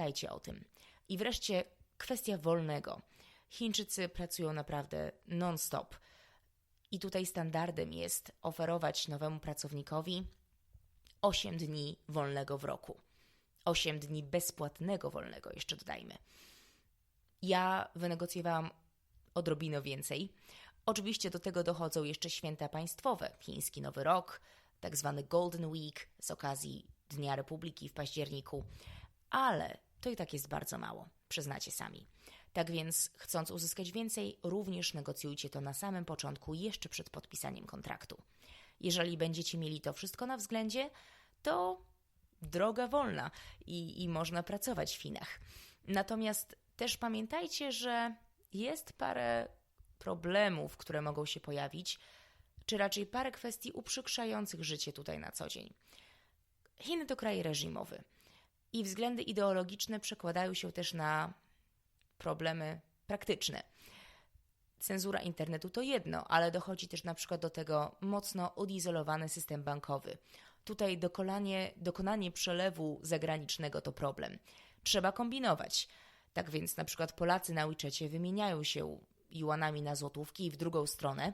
Pamiętajcie o tym. I wreszcie kwestia wolnego. Chińczycy pracują naprawdę non-stop. I tutaj standardem jest oferować nowemu pracownikowi 8 dni wolnego w roku. 8 dni bezpłatnego wolnego, jeszcze dodajmy. Ja wynegocjowałam odrobinę więcej. Oczywiście do tego dochodzą jeszcze święta państwowe, chiński Nowy Rok, tak zwany Golden Week z okazji Dnia Republiki w październiku, ale to i tak jest bardzo mało, przyznacie sami. Tak więc, chcąc uzyskać więcej, również negocjujcie to na samym początku, jeszcze przed podpisaniem kontraktu. Jeżeli będziecie mieli to wszystko na względzie, to droga wolna i, i można pracować w Chinach. Natomiast też pamiętajcie, że jest parę problemów, które mogą się pojawić, czy raczej parę kwestii uprzykrzających życie tutaj na co dzień. Chiny to kraj reżimowy i względy ideologiczne przekładają się też na problemy praktyczne. Cenzura internetu to jedno, ale dochodzi też na przykład do tego mocno odizolowany system bankowy. Tutaj dokonanie, dokonanie przelewu zagranicznego to problem. Trzeba kombinować. Tak więc na przykład Polacy na WeChacie wymieniają się juanami na złotówki i w drugą stronę,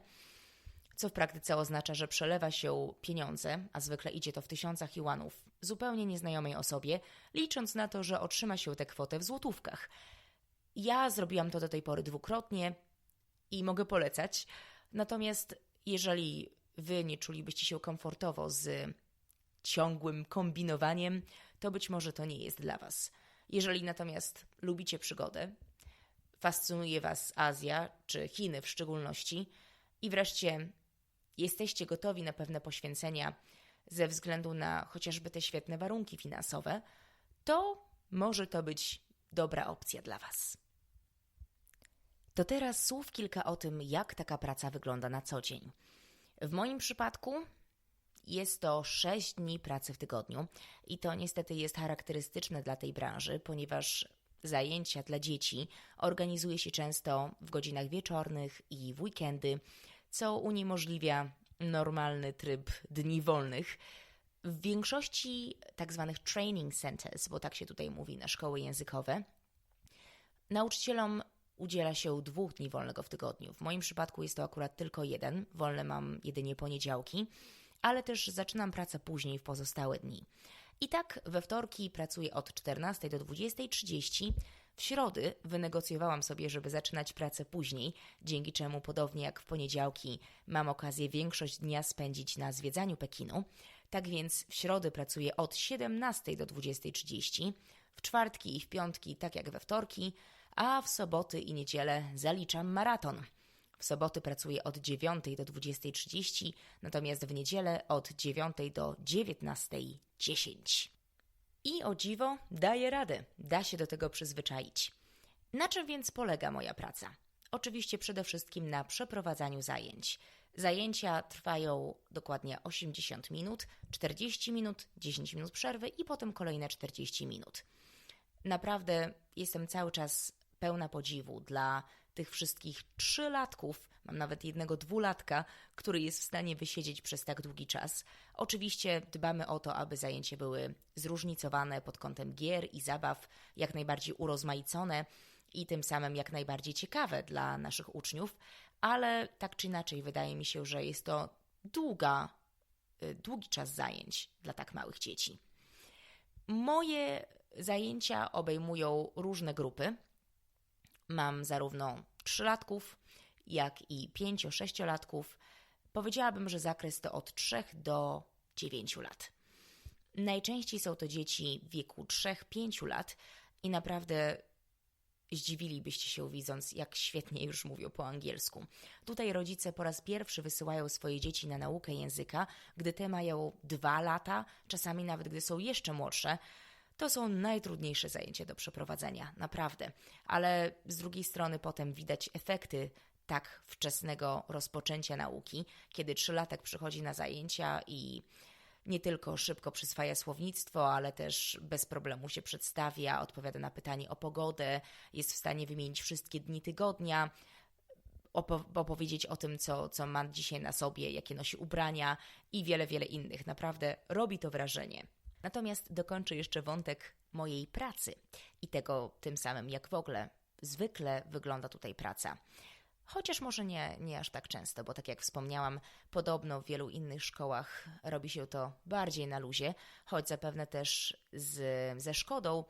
co w praktyce oznacza, że przelewa się pieniądze, a zwykle idzie to w tysiącach juanów, zupełnie nieznajomej osobie, licząc na to, że otrzyma się tę kwotę w złotówkach. Ja zrobiłam to do tej pory dwukrotnie i mogę polecać. Natomiast jeżeli wy nie czulibyście się komfortowo z ciągłym kombinowaniem, to być może to nie jest dla was. Jeżeli natomiast lubicie przygodę, fascynuje Was Azja czy Chiny w szczególności i wreszcie jesteście gotowi na pewne poświęcenia ze względu na chociażby te świetne warunki finansowe, to może to być dobra opcja dla Was. To teraz słów kilka o tym, jak taka praca wygląda na co dzień. W moim przypadku jest to 6 dni pracy w tygodniu i to niestety jest charakterystyczne dla tej branży, ponieważ zajęcia dla dzieci organizuje się często w godzinach wieczornych i w weekendy, co uniemożliwia normalny tryb dni wolnych. W większości tak zwanych training centers, bo tak się tutaj mówi na szkoły językowe, nauczycielom udziela się dwóch dni wolnego w tygodniu. W moim przypadku jest to akurat tylko jeden, wolne mam jedynie poniedziałki, ale też zaczynam pracę później w pozostałe dni. I tak we wtorki pracuję od 14 do 20.30. W środy wynegocjowałam sobie, żeby zaczynać pracę później, dzięki czemu podobnie jak w poniedziałki mam okazję większość dnia spędzić na zwiedzaniu Pekinu. Tak więc w środy pracuję od 17 do 20.30, w czwartki i w piątki tak jak we wtorki, a w soboty i niedzielę zaliczam maraton. W soboty pracuję od 9 do 20.30, natomiast w niedzielę od 9 do 19.10. I o dziwo, daję radę, da się do tego przyzwyczaić. Na czym więc polega moja praca? Oczywiście przede wszystkim na przeprowadzaniu zajęć. Zajęcia trwają dokładnie 80 minut, 40 minut, 10 minut przerwy i potem kolejne 40 minut. Naprawdę jestem cały czas pełna podziwu dla tych wszystkich trzylatków, mam nawet jednego dwulatka, który jest w stanie wysiedzieć przez tak długi czas. Oczywiście dbamy o to, aby zajęcia były zróżnicowane pod kątem gier i zabaw, jak najbardziej urozmaicone i tym samym jak najbardziej ciekawe dla naszych uczniów, ale tak czy inaczej wydaje mi się, że jest to długa, y, długi czas zajęć dla tak małych dzieci. Moje zajęcia obejmują różne grupy. Mam zarówno trzylatków, jak i pięcio-sześciolatków. Powiedziałabym, że zakres to od 3 do 9 lat. Najczęściej są to dzieci w wieku 3-5 lat i naprawdę zdziwilibyście się widząc, jak świetnie już mówią po angielsku. Tutaj rodzice po raz pierwszy wysyłają swoje dzieci na naukę języka, gdy te mają 2 lata, czasami nawet gdy są jeszcze młodsze, to są najtrudniejsze zajęcia do przeprowadzenia, naprawdę. Ale z drugiej strony potem widać efekty tak wczesnego rozpoczęcia nauki, kiedy trzylatek przychodzi na zajęcia i nie tylko szybko przyswaja słownictwo, ale też bez problemu się przedstawia, odpowiada na pytanie o pogodę, jest w stanie wymienić wszystkie dni tygodnia, opowiedzieć o tym, co, co ma dzisiaj na sobie, jakie nosi ubrania i wiele, wiele innych. Naprawdę robi to wrażenie. Natomiast dokończę jeszcze wątek mojej pracy i tego tym samym, jak w ogóle zwykle wygląda tutaj praca. Chociaż może nie, nie aż tak często, bo tak jak wspomniałam, podobno w wielu innych szkołach robi się to bardziej na luzie, choć zapewne też z, ze szkodą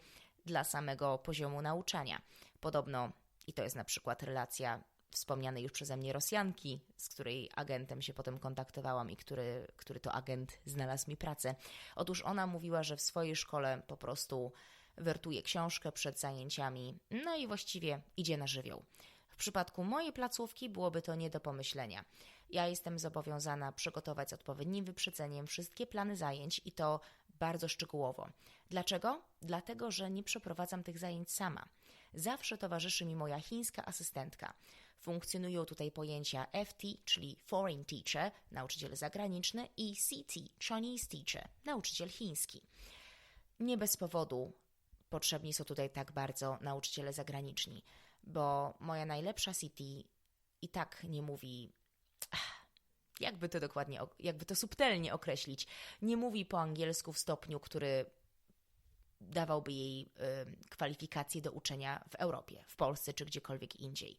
dla samego poziomu nauczania. Podobno, i to jest na przykład relacja wspomnianej już przeze mnie Rosjanki, z której agentem się potem kontaktowałam i który, który to agent znalazł mi pracę. Otóż ona mówiła, że w swojej szkole po prostu wertuje książkę przed zajęciami, no i właściwie idzie na żywioł. W przypadku mojej placówki byłoby to nie do pomyślenia. Ja jestem zobowiązana przygotować z odpowiednim wyprzedzeniem wszystkie plany zajęć i to bardzo szczegółowo. Dlaczego? Dlatego, że nie przeprowadzam tych zajęć sama. Zawsze towarzyszy mi moja chińska asystentka. Funkcjonują tutaj pojęcia FT, czyli Foreign Teacher, nauczyciel zagraniczny, i CT, Chinese Teacher, nauczyciel chiński. Nie bez powodu potrzebni są tutaj tak bardzo nauczyciele zagraniczni bo moja najlepsza City i tak nie mówi. Jakby to dokładnie, jakby to subtelnie określić, nie mówi po angielsku w stopniu, który dawałby jej y, kwalifikacje do uczenia w Europie, w Polsce czy gdziekolwiek indziej.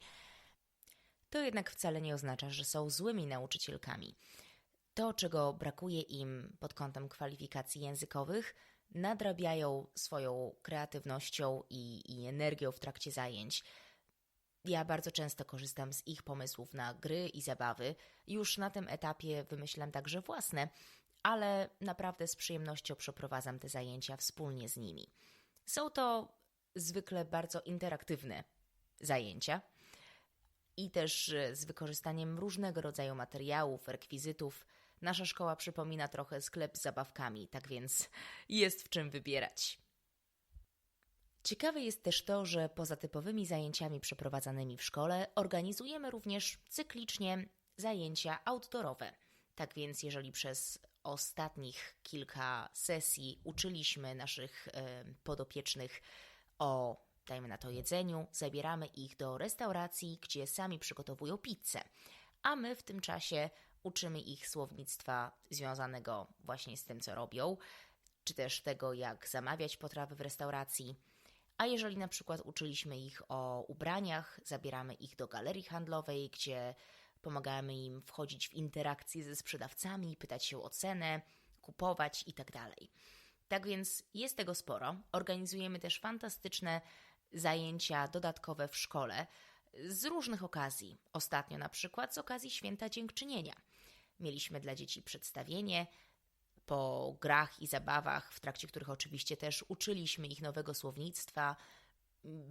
To jednak wcale nie oznacza, że są złymi nauczycielkami. To, czego brakuje im pod kątem kwalifikacji językowych, nadrabiają swoją kreatywnością i, i energią w trakcie zajęć. Ja bardzo często korzystam z ich pomysłów na gry i zabawy. Już na tym etapie wymyślam także własne, ale naprawdę z przyjemnością przeprowadzam te zajęcia wspólnie z nimi. Są to zwykle bardzo interaktywne zajęcia i też z wykorzystaniem różnego rodzaju materiałów, rekwizytów. Nasza szkoła przypomina trochę sklep z zabawkami, tak więc jest w czym wybierać. Ciekawe jest też to, że poza typowymi zajęciami przeprowadzanymi w szkole, organizujemy również cyklicznie zajęcia outdoorowe. Tak więc, jeżeli przez ostatnich kilka sesji uczyliśmy naszych y, podopiecznych o, dajmy na to, jedzeniu, zabieramy ich do restauracji, gdzie sami przygotowują pizzę, a my w tym czasie uczymy ich słownictwa związanego właśnie z tym, co robią, czy też tego, jak zamawiać potrawy w restauracji a jeżeli na przykład uczyliśmy ich o ubraniach, zabieramy ich do galerii handlowej, gdzie pomagamy im wchodzić w interakcje ze sprzedawcami, pytać się o cenę, kupować itd. Tak, tak więc jest tego sporo. Organizujemy też fantastyczne zajęcia dodatkowe w szkole z różnych okazji. Ostatnio na przykład z okazji Święta Dziękczynienia. Mieliśmy dla dzieci przedstawienie, po grach i zabawach, w trakcie których oczywiście też uczyliśmy ich nowego słownictwa,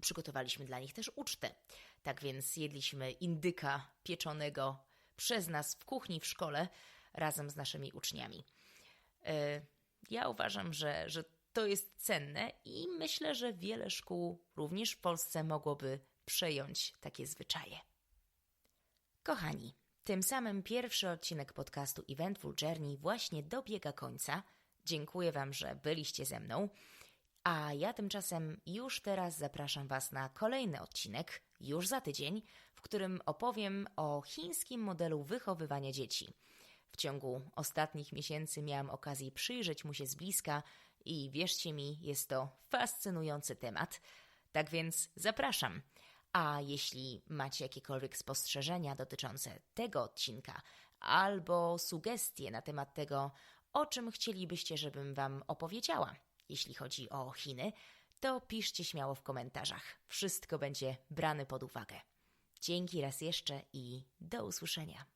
przygotowaliśmy dla nich też ucztę. Tak więc jedliśmy indyka pieczonego przez nas w kuchni w szkole razem z naszymi uczniami. E, ja uważam, że, że to jest cenne i myślę, że wiele szkół również w Polsce mogłoby przejąć takie zwyczaje. Kochani, tym samym pierwszy odcinek podcastu Eventful Journey właśnie dobiega końca. Dziękuję Wam, że byliście ze mną. A ja tymczasem już teraz zapraszam Was na kolejny odcinek, już za tydzień, w którym opowiem o chińskim modelu wychowywania dzieci. W ciągu ostatnich miesięcy miałam okazję przyjrzeć mu się z bliska i wierzcie mi, jest to fascynujący temat. Tak więc zapraszam. A jeśli macie jakiekolwiek spostrzeżenia dotyczące tego odcinka albo sugestie na temat tego, o czym chcielibyście, żebym Wam opowiedziała, jeśli chodzi o Chiny, to piszcie śmiało w komentarzach. Wszystko będzie brane pod uwagę. Dzięki raz jeszcze i do usłyszenia.